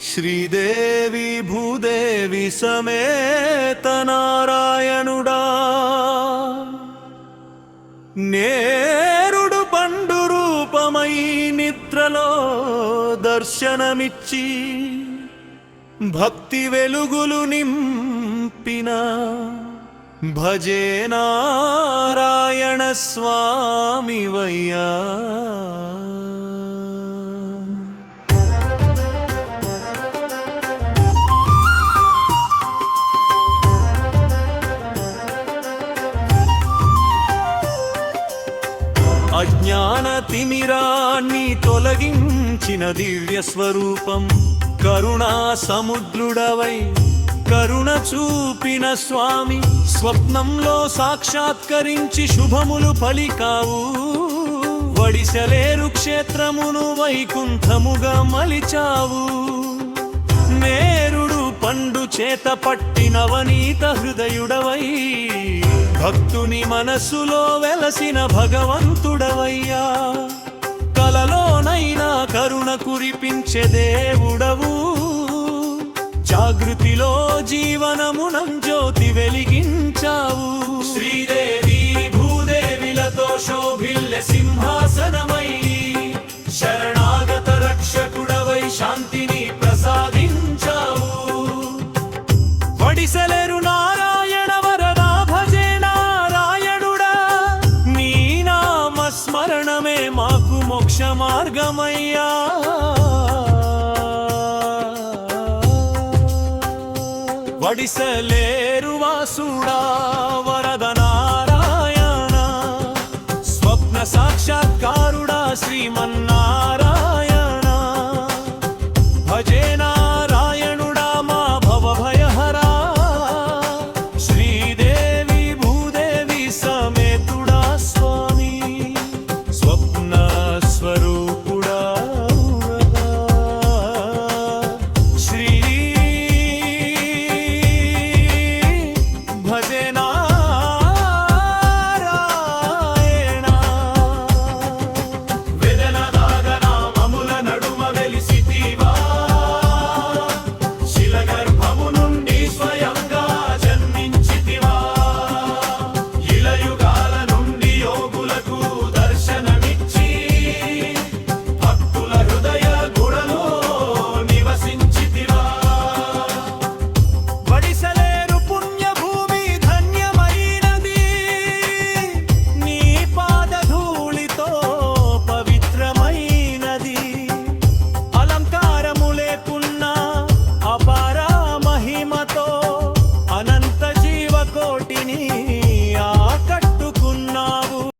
శ్రీదేవి భూదేవి సమేత నారాయణుడా. నేరుడు పండు రూపమై నిద్రలో దర్శనమిచ్చి భక్తి వెలుగులు నింపిన భజే నారాయణ స్వామి వయ్యా జ్ఞాన తిమిరాన్ని తొలగించిన దివ్య స్వరూపం. కరుణా సముద్రుడవై కరుణ చూపిన స్వామి. స్వప్నంలో సాక్షాత్కరించి శుభములు పలికావు వడిసలేరు క్షేత్రమును వైకుంఠముగా మలిచావు. నేరుడు పండు చేత పట్టినవనీత హృదయుడవై భక్తుని మనస్సులో వెలసిన భగవంతుడవయ్యా. కలలోనైనా కరుణ కురిపించే దేవుడవు. జాగృతిలో జీవనమునం జ్యోతి వెలిగించావు. శ్రీదేవి భూదేవిలతో శోభిల్లె సింహాసనమై శరణాగత రక్షకుడవై శాంతిని స్మరణమే మాకు మోక్ష మార్గమయ్యా. వడిసలేరు వాసుడా వర